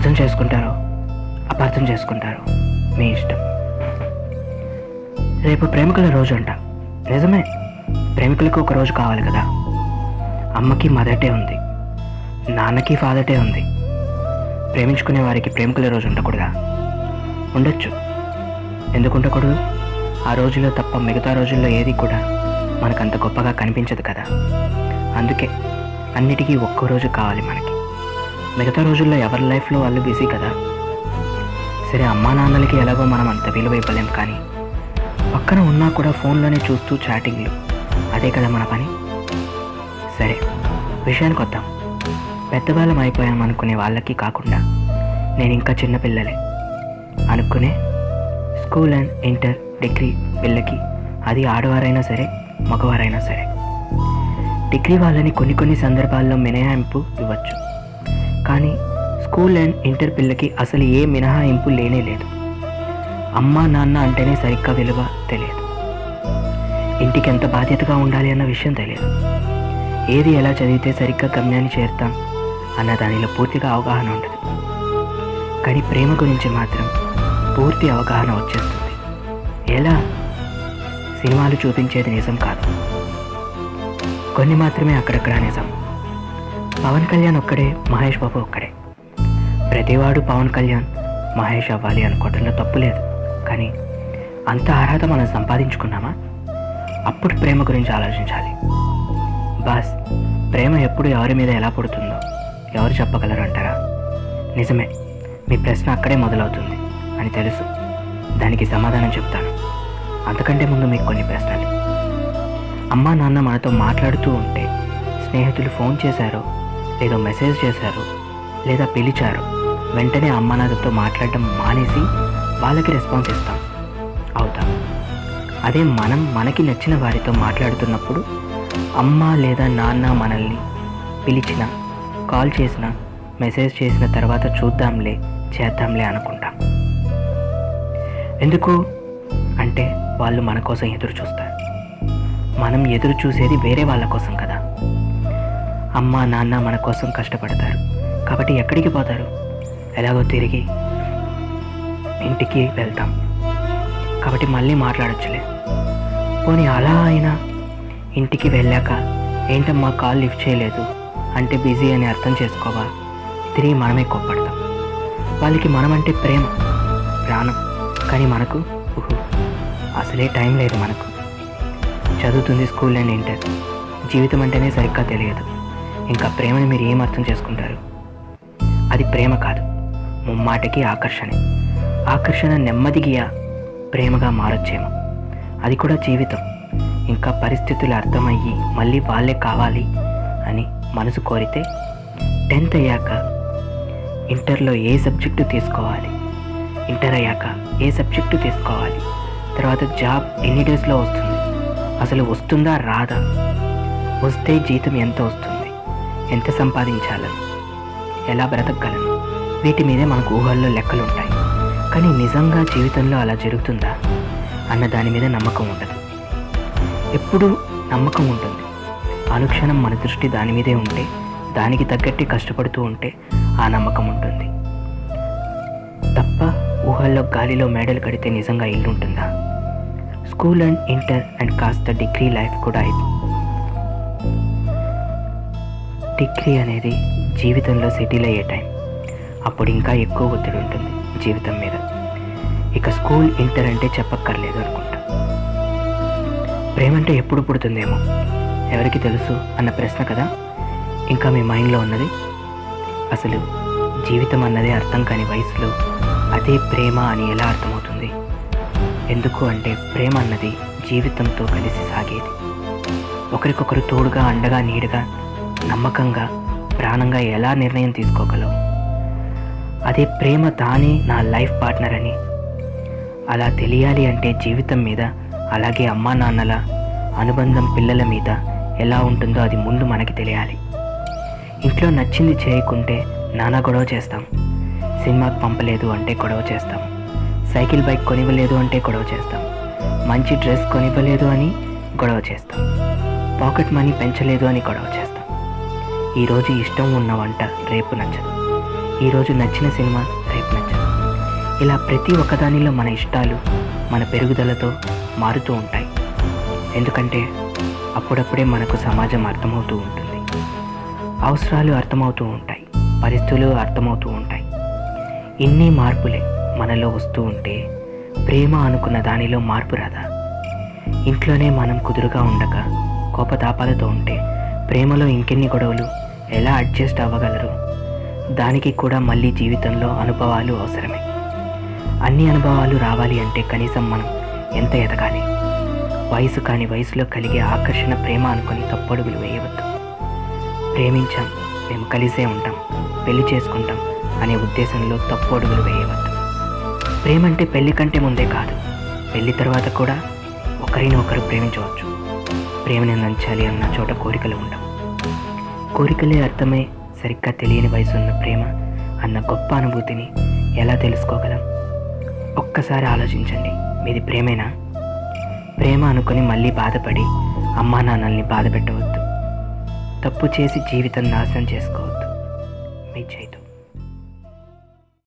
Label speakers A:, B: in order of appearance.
A: అర్థం చేసుకుంటారో అపార్థం చేసుకుంటారో మీ ఇష్టం. రేపు ప్రేమికుల రోజు అంట నిజమే ప్రేమికులకు ఒక రోజు కావాలి కదా. అమ్మకి మదర్ డే ఉంది. నాన్నకి ఫాదర్ డే ఉంది. ప్రేమించుకునే వారికి ప్రేమికుల రోజు ఉండకూడదా? ఉండొచ్చు. ఎందుకు ఉండకూడదు? ఆ రోజులో తప్ప మిగతా రోజుల్లో ఏది కూడా మనకంత గొప్పగా కనిపించదు కదా. అందుకే అన్నిటికీ ఒక్కో రోజు కావాలి మనకి. మిగతా రోజుల్లో ఎవరి లైఫ్లో వాళ్ళు బిజీ కదా? సరే అమ్మా నాన్నలకి ఎలాగో మనం అంత విలువ ఇవ్వలేం కానీ పక్కన ఉన్నా కూడా ఫోన్లోనే చూస్తూ చాటింగ్లు. అదే కదా మన పని? సరే విషయానికి వద్దాం. పెద్దవాళ్ళం అయిపోయాం అనుకునే వాళ్ళకి కాకుండా నేను ఇంకా చిన్నపిల్లలే అనుకునే స్కూల్ అండ్ ఇంటర్ డిగ్రీ పిల్లకి అది ఆడవారైనా సరే మగవారైనా సరే. డిగ్రీ వాళ్ళని కొన్ని కొన్ని సందర్భాల్లో మినహాయింపు ఇవ్వచ్చు. కానీ స్కూల్ అండ్ ఇంటర్ పిల్లకి అసలు ఏ మినహాయింపు లేనే లేదు. అమ్మ నాన్న అంటేనే సరిగ్గా విలువ తెలియదు. ఇంటికి ఎంత బాధ్యతగా ఉండాలి అన్న విషయం తెలియదు. ఏది ఎలా చదివితే సరిగ్గా గమ్యాన్ని చేరుతాం అన్న దానిలో పూర్తిగా అవగాహన ఉండదు. కానీ ప్రేమ గురించి మాత్రం పూర్తి అవగాహన వచ్చేస్తుంది. ఎలా? సినిమాలు చూపించేది నిజం కాదు. కొన్ని మాత్రమే అక్కడక్కడ నిజం. పవన్ కళ్యాణ్ ఒక్కడే మహేష్ బాబు ఒక్కడే. ప్రతివాడు పవన్ కళ్యాణ్ మహేష్ అవ్వాలి అనుకోవడంలో తప్పు లేదు. కానీ అంత అర్హత మనం సంపాదించుకున్నామా? అప్పుడు ప్రేమ గురించి ఆలోచించాలి. బాస్ ప్రేమ ఎప్పుడు ఎవరి మీద ఎలా పుడుతుందో ఎవరు చెప్పగలరు అంటారా? నిజమే మీ ప్రశ్న అక్కడే మొదలవుతుంది అని తెలుసు. దానికి సమాధానం చెప్తాను. అంతకంటే ముందు మీకు కొన్ని ప్రశ్నలు. అమ్మా నాన్న మనతో మాట్లాడుతూ ఉంటే స్నేహితులు ఫోన్ చేశారో ఏదో మెసేజ్ చేశారు లేదా పిలిచారు. వెంటనే అమ్మా నాన్నతో మాట్లాడటం మానేసి వాళ్ళకి రెస్పాన్స్ ఇస్తాం. అవుతాం. అదే మనం మనకి నచ్చిన వారితో మాట్లాడుతున్నప్పుడు అమ్మ లేదా నాన్న మనల్ని పిలిచిన కాల్ చేసిన మెసేజ్ చేసిన తర్వాత చూద్దాంలే చేద్దాంలే అనుకుంటాం. ఎందుకు? అంటే వాళ్ళు మన కోసం ఎదురు చూస్తారు. మనం ఎదురు చూసేది వేరే వాళ్ళ కోసం కదా. అమ్మ నాన్న మన కోసం కష్టపడతారు. కాబట్టి ఎక్కడికి పోతారు? ఎలాగో తిరిగి ఇంటికి వెళ్తాం. కాబట్టి మళ్ళీ మాట్లాడొచ్చులే. పోనీ అలా అయినా ఇంటికి వెళ్ళాక ఏంటమ్మా కాల్ లిఫ్ట్ చేయలేదు? అంటే బిజీ అని అర్థం చేసుకోవా? తిరిగి మనమే కోప్పడతాం. వాళ్ళకి మనమంటే ప్రేమ ప్రాణం. కానీ మనకు అసలే టైం లేదు మనకు. చదువుతుంది స్కూల్ అండ్ ఇంటర్. జీవితం అంటేనే సరిగ్గా తెలియదు. ఇంకా ప్రేమని మీరు ఏం అర్థం చేసుకుంటారు? అది ప్రేమ కాదు. ముమ్మాటకి ఆకర్షణ. ఆకర్షణ నెమ్మదిగా ప్రేమగా మారొచ్చేమో. అది కూడా జీవితం. ఇంకా పరిస్థితులు అర్థమయ్యి మళ్ళీ వాళ్ళే కావాలి అని మనసు కోరితే టెన్త్ అయ్యాక ఇంటర్లో ఏ సబ్జెక్టు తీసుకోవాలి? ఇంటర్ అయ్యాక ఏ సబ్జెక్టు తీసుకోవాలి? తర్వాత జాబ్ ఎన్ని డేస్లో వస్తుంది? అసలు వస్తుందా రాదా? వస్తే జీతం ఎంత వస్తుంది? ఎంత సంపాదించాలని? ఎలా బ్రతకగలను? వీటి మీదే మనకు ఊహల్లో లెక్కలు ఉంటాయి కానీ నిజంగా జీవితంలో అలా జరుగుతుందా? అన్న దాని మీద నమ్మకం ఉండదు. ఎప్పుడూ నమ్మకం ఉంటుంది. అనుక్షణం మన దృష్టి దాని మీదే ఉంటే దానికి తగ్గట్టి కష్టపడుతూ ఉంటే ఆ నమ్మకం ఉంటుంది. తప్ప ఊహల్లో గాలిలో మేడలు కడితే నిజంగా ఇల్లు ఉంటుందా స్కూల్ అండ్ ఇంటర్ అండ్ కాస్త డిగ్రీ లైఫ్ కూడా ఇది. డిగ్రీ అనేది జీవితంలో సెటిల్ అయ్యే టైం. అప్పుడు ఇంకా ఎక్కువ ఒత్తిడి ఉంటుంది జీవితం మీద. ఇక స్కూల్ ఇంటర్ అంటే చెప్పక్కర్లేదు అనుకుంటా. ప్రేమ అంటే ఎప్పుడు పుడుతుందేమో? ఎవరికి తెలుసు అన్న ప్రశ్న కదా? ఇంకా మీ మైండ్లో ఉన్నది? అసలు జీవితం అన్నదే అర్థం కాని వయసులో అదే ప్రేమ అని ఎలా అర్థమవుతుంది? ఎందుకు అంటే ప్రేమ అన్నది జీవితంతో కలిసి సాగేది. ఒకరికొకరు తోడుగా అండగా నీడగా నమ్మకంగా ప్రాణంగా ఎలా నిర్ణయం తీసుకోగలవు? అదే ప్రేమ తానే నా లైఫ్ పార్ట్నర్ అని. అలా తెలియాలి అంటే జీవితం మీద అలాగే అమ్మా నాన్నల అనుబంధం పిల్లల మీద ఎలా ఉంటుందో అది ముందు మనకి తెలియాలి. ఇంట్లో నచ్చింది చేయకుంటే నానా గొడవ చేస్తాం. సినిమాకి పంపలేదు అంటే గొడవ చేస్తాం. సైకిల్ బైక్ కొనివ్వలేదు అంటే గొడవ చేస్తాం. మంచి డ్రెస్ కొనివ్వలేదు అని గొడవ చేస్తాం. పాకెట్ మనీ పెంచలేదు అని గొడవ చేస్తాం. ఈరోజు ఇష్టం ఉన్న వంట రేపు నచ్చదు. ఈరోజు నచ్చిన సినిమా రేపు నచ్చదు. ఇలా ప్రతి ఒక్కదానిలో మన ఇష్టాలు మన పెరుగుదలతో మారుతూ ఉంటాయి. ఎందుకంటే అప్పుడప్పుడే మనకు సమాజం అర్థమవుతూ ఉంటుంది. అవసరాలు అర్థమవుతూ ఉంటాయి. పరిస్థితులు అర్థమవుతూ ఉంటాయి. ఇన్ని మార్పులే మనలో వస్తూ ఉంటే ప్రేమ అనుకున్న దానిలో మార్పు రాదా? ఇంట్లోనే మనం కుదురుగా ఉండక కోపతాపాలతో ఉంటే ప్రేమలో ఇంకెన్ని గొడవలు? ఎలా అడ్జస్ట్ అవ్వగలరు? దానికి కూడా మళ్ళీ జీవితంలో అనుభవాలు అవసరమే. అన్ని అనుభవాలు రావాలి అంటే కనీసం మనం ఎంత ఎదగాలి? వయసు కాని వయసులో కలిగే ఆకర్షణ ప్రేమ అనుకొని తప్పడుగులు వేయవద్దు ప్రేమించాం మేము కలిసే ఉంటాం పెళ్ళి చేసుకుంటాం అనే ఉద్దేశంలో తప్పు అడుగులు వేయవద్దు ప్రేమ అంటే పెళ్ళి కంటే ముందే కాదు పెళ్ళి తర్వాత కూడా ఒకరిని ఒకరు ప్రేమించవచ్చు. ప్రేమని నంచాలి అన్న చోట కోరికలు ఉండవు. కోరికలే అర్థమై సరిగ్గా తెలియని వయసు ఉన్న ప్రేమ అన్న గొప్ప అనుభూతిని ఎలా తెలుసుకోగలం? ఒక్కసారి ఆలోచించండి. మీది ప్రేమేనా? ప్రేమ అనుకుని మళ్ళీ బాధపడి అమ్మా నాన్నల్ని బాధ పెట్టవద్దు తప్పు చేసి జీవితం నాశనం చేసుకోవద్దు. మీ చైతు.